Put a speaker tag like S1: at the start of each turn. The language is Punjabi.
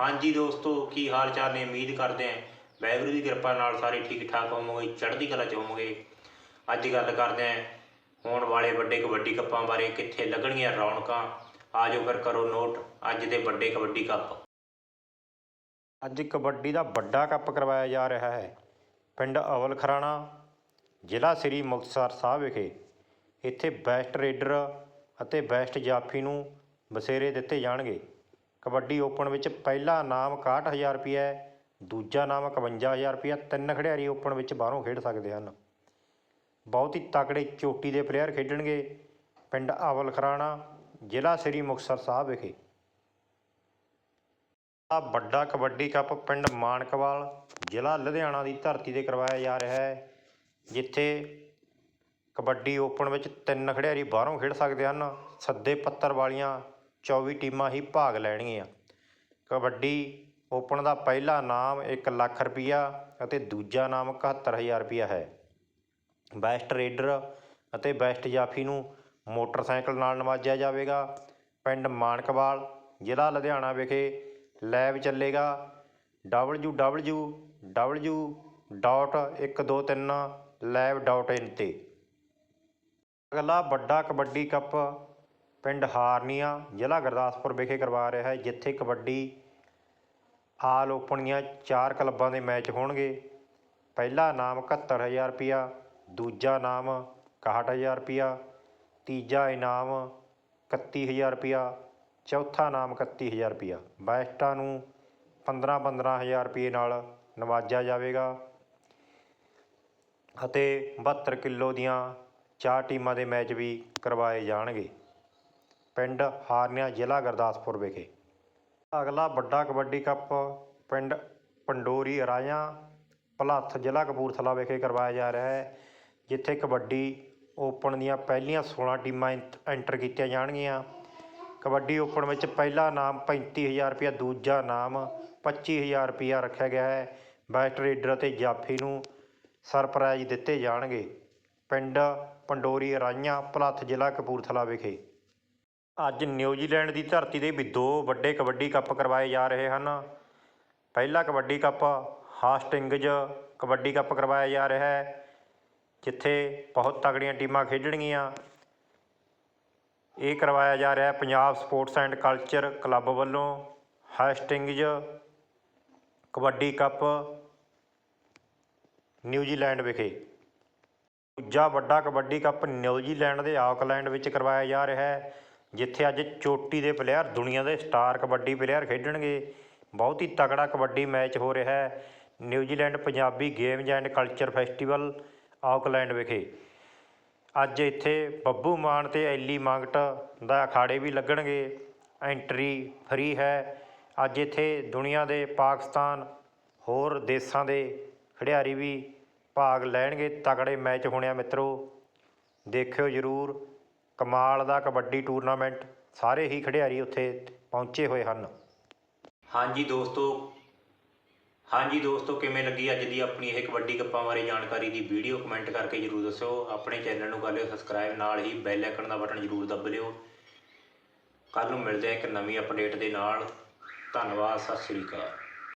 S1: ਹਾਂਜੀ ਦੋਸਤੋ, ਕੀ ਹਾਲ ਚਾਲ ਨੇ? ਉਮੀਦ ਕਰਦੇ ਆਂ ਵਾਹਿਗੁਰੂ ਦੀ ਕਿਰਪਾ ਨਾਲ ਸਾਰੇ ਠੀਕ ਠਾਕ ਹੋਵੋਗੇ, ਚੜ੍ਹਦੀ ਕਲਾ ਚ ਹੋਵੋਗੇ। ਅੱਜ ਗੱਲ ਕਰਦੇ ਆਂ ਹੋਣ ਵਾਲੇ ਵੱਡੇ ਕਬੱਡੀ ਕੱਪਾਂ ਬਾਰੇ, ਕਿੱਥੇ ਲੱਗਣਗੀਆਂ ਰੌਣਕਾਂ। ਆਜੋ ਫਿਰ ਕਰੋ ਨੋਟ, ਅੱਜ ਦੇ ਵੱਡੇ ਕਬੱਡੀ ਕੱਪ। ਅੱਜ ਕਬੱਡੀ ਦਾ ਵੱਡਾ ਕੱਪ ਕਰਵਾਇਆ ਜਾ ਰਿਹਾ ਹੈ। ਪਿੰਡ ਅਵਲ ਖਰਾਣਾ, ਜ਼ਿਲ੍ਹਾ ਸ੍ਰੀ ਮੁਕਤਸਰ ਸਾਹਿਬ ਵਿਖੇ। ਇੱਥੇ ਬੈਸਟ ਰੇਡਰ ਅਤੇ ਬੈਸਟ ਜਾਫੀ ਨੂੰ ਬਸੇਰੇ ਦਿੱਤੇ ਜਾਣਗੇ। ਕਬੱਡੀ ਓਪਨ ਵਿੱਚ ਪਹਿਲਾ ਨਾਮ 61000 ਰੁਪਏ ਹੈ, ਦੂਜਾ ਇਨਾਮ 51000 ਰੁਪਏ ਤਿੰਨ ਖਿਡਾਰੀ ਓਪਨ ਵਿੱਚ ਬਾਹਰੋਂ ਖੇਡ ਸਕਦੇ ਹਨ। ਬਹੁਤ ਹੀ ਤਕੜੇ ਚੋਟੀ ਦੇ ਪਲੇਅਰ ਖੇਡਣਗੇ ਪਿੰਡ ਅਵਲ ਖਰਾਣਾ, ਜ਼ਿਲ੍ਹਾ ਸ੍ਰੀ ਮੁਕਤਸਰ ਸਾਹਿਬ ਵਿਖੇ। ਆ ਵੱਡਾ ਕਬੱਡੀ ਕੱਪ ਪਿੰਡ ਮਾਨਕਵਾਲ, ਜ਼ਿਲ੍ਹਾ ਲੁਧਿਆਣਾ ਦੀ ਧਰਤੀ ਤੇ ਕਰਵਾਇਆ ਜਾ ਰਿਹਾ ਹੈ, ਜਿੱਥੇ ਕਬੱਡੀ ਓਪਨ ਵਿੱਚ ਤਿੰਨ ਖਿਡਾਰੀ ਬਾਹਰੋਂ ਖੇਡ ਸਕਦੇ ਹਨ। ਸੱਦੇ ਪੱਤਰ ਵਾਲੀਆਂ 24 ਟੀਮਾਂ ਹੀ ਭਾਗ ਲੈਣਗੀਆਂ। ਕਬੱਡੀ ਓਪਨ ਦਾ ਪਹਿਲਾ ਨਾਮ 1 ਲੱਖ ਰੁਪਈਆ ਅਤੇ ਦੂਜਾ ਇਨਾਮ 71000 ਰੁਪਈਆ ਹੈ। ਬੈਸਟ ਰੇਡਰ ਅਤੇ ਬੈਸਟ ਜਾਫੀ ਨੂੰ ਮੋਟਰਸਾਈਕਲ ਨਾਲ ਨਵਾਜਿਆ ਜਾਵੇਗਾ। ਪਿੰਡ ਮਾਨਕਵਾਲ, ਜ਼ਿਲ੍ਹਾ ਲੁਧਿਆਣਾ ਵਿਖੇ ਲੈਬ ਚੱਲੇਗਾ। www.123 ਤੇ। ਅਗਲਾ ਵੱਡਾ ਕਬੱਡੀ ਕੱਪ ਪਿੰਡ ਹਾਰਨੀਆ ਜ਼ਿਲ੍ਹਾ ਗੁਰਦਾਸਪੁਰ ਵਿਖੇ ਕਰਵਾ ਰਿਹਾ ਹੈ, ਜਿੱਥੇ ਕਬੱਡੀ ਆਲ ਓਪਨ ਦੀਆਂ ਚਾਰ ਕਲੱਬਾਂ ਦੇ ਮੈਚ ਹੋਣਗੇ। ਪਹਿਲਾ ਇਨਾਮ 71000 ਰੁਪਿਆ ਦੂਜਾ ਇਨਾਮ 61000 ਰੁਪਿਆ ਤੀਜਾ ਇਨਾਮ 31000 ਰੁਪਿਆ ਚੌਥਾ ਇਨਾਮ 31000 ਰੁਪਿਆ ਬੈਸਟਾਂ ਨੂੰ 15 15000 ਰੁਪਏ ਨਾਲ ਨਵਾਜਿਆ ਜਾਵੇਗਾ ਅਤੇ 72 ਕਿਲੋ ਦੀਆਂ ਚਾਰ ਟੀਮਾਂ ਦੇ ਮੈਚ ਵੀ ਕਰਵਾਏ ਜਾਣਗੇ। ਪਿੰਡ ਹਾਰਨਿਆ ਜ਼ਿਲ੍ਹਾ ਗੁਰਦਾਸਪੁਰ ਵਿਖੇ। ਅਗਲਾ ਵੱਡਾ ਕਬੱਡੀ ਕੱਪ ਪਿੰਡ ਪੰਡੋਰੀ ਰਾਇਆ ਭਲੱਥ ਜ਼ਿਲ੍ਹਾ ਕਪੂਰਥਲਾ ਵਿਖੇ ਕਰਵਾਇਆ ਜਾ ਰਿਹਾ ਹੈ, ਜਿੱਥੇ ਕਬੱਡੀ ਓਪਨ ਦੀਆਂ ਪਹਿਲੀਆਂ 16 ਟੀਮਾਂ ਐਂਟ- ਐਂਟਰ ਕੀਤੀਆਂ ਜਾਣਗੀਆਂ। ਕਬੱਡੀ ਓਪਨ ਵਿੱਚ ਪਹਿਲਾ ਇਨਾਮ 35000 ਰੁਪਇਆ, ਦੂਜਾ ਇਨਾਮ 25000 ਰੁਪਇਆ ਰੱਖਿਆ ਗਿਆ ਹੈ। ਬੈਸਟ ਰੇਡਰ ਅਤੇ ਜਾਫੀ ਨੂੰ ਸਰਪ੍ਰਾਈਜ਼ ਦਿੱਤੇ ਜਾਣਗੇ। ਪਿੰਡ ਪੰਡੋਰੀ ਰਾਈਆਂ ਭਲੱਥ ਜ਼ਿਲ੍ਹਾ ਕਪੂਰਥਲਾ ਵਿਖੇ। ਅੱਜ ਨਿਊਜ਼ੀਲੈਂਡ ਦੀ ਧਰਤੀ ਦੇ ਵੀ ਦੋ ਵੱਡੇ ਕਬੱਡੀ ਕੱਪ ਕਰਵਾਏ ਜਾ ਰਹੇ ਹਨ। ਪਹਿਲਾ kabaddi cup Hastings kabaddi cup ਕਰਵਾਇਆ ਜਾ ਰਿਹਾ ਹੈ, ਜਿੱਥੇ ਬਹੁਤ ਤਗੜੀਆਂ ਟੀਮਾਂ ਖੇਡਣਗੀਆਂ। ਇਹ ਕਰਵਾਇਆ ਜਾ ਰਿਹਾ ਹੈ Punjab sports and culture club ਵੱਲੋਂ Hastings kabaddi cup New Zealand ਵਿਖੇ। ਦੂਜਾ ਵੱਡਾ ਕਬੱਡੀ ਕੱਪ ਨਿਊਜ਼ੀਲੈਂਡ ਦੇ ਆਕਲੈਂਡ ਵਿੱਚ ਕਰਵਾਇਆ ਜਾ ਰਿਹਾ ਹੈ ਜਿੱਥੇ ਅੱਜ ਚੋਟੀ ਦੇ ਪਲੇਅਰ ਦੁਨੀਆ ਦੇ ਸਟਾਰ ਕਬੱਡੀ ਪਲੇਅਰ ਖੇਡਣਗੇ। ਬਹੁਤ ਹੀ ਤਕੜਾ ਕਬੱਡੀ ਮੈਚ ਹੋ ਰਿਹਾ ਹੈ। New Zealand Punjabi games and culture festival Auckland ਵਿਖੇ। ਅੱਜ ਇੱਥੇ ਬੱਬੂ ਮਾਨ ਤੇ ਐਲੀ ਮੰਗਟ ਦਾ ਅਖਾੜੇ ਵੀ ਲੱਗਣਗੇ। ਐਂਟਰੀ ਫ੍ਰੀ ਹੈ। ਅੱਜ ਇੱਥੇ ਦੁਨੀਆ ਦੇ ਪਾਕਿਸਤਾਨ, ਹੋਰ ਦੇਸ਼ਾਂ ਦੇ ਖਿਡਾਰੀ ਵੀ ਭਾਗ ਲੈਣਗੇ। ਤਕੜੇ ਮੈਚ ਹੋਣੇ ਆ ਮਿੱਤਰੋ, ਦੇਖਿਓ ਜ਼ਰੂਰ ਕਮਾਲ ਦਾ ਕਬੱਡੀ ਟੂਰਨਾਮੈਂਟ ਸਾਰੇ ਹੀ ਖਿਡਾਰੀ ਉੱਥੇ ਪਹੁੰਚੇ ਹੋਏ ਹਨ। ਹਾਂਜੀ ਦੋਸਤੋ ਹਾਂਜੀ ਦੋਸਤੋ, ਕਿਵੇਂ ਲੱਗੀ ਅੱਜ ਦੀ ਆਪਣੀ ਇਹ ਕਬੱਡੀ ਕੱਪਾਂ ਬਾਰੇ ਜਾਣਕਾਰੀ ਦੀ ਵੀਡੀਓ? ਕਮੈਂਟ ਕਰਕੇ ਜਰੂਰ ਦੱਸਿਓ। ਆਪਣੇ ਚੈਨਲ ਨੂੰ ਕਰ ਲਿਓ ਸਬਸਕ੍ਰਾਈਬ, ਨਾਲ ਹੀ ਬੈਲ ਆਈਕਨ ਦਾ ਬਟਨ ਜਰੂਰ ਦੱਬ ਲਿਓ। ਕੱਲ ਨੂੰ ਮਿਲਦੇ ਆ ਇੱਕ ਨਵੀਂ ਅਪਡੇਟ ਦੇ ਨਾਲ। ਧੰਨਵਾਦ, ਸਤਿ ਸ੍ਰੀ ਅਕਾਲ।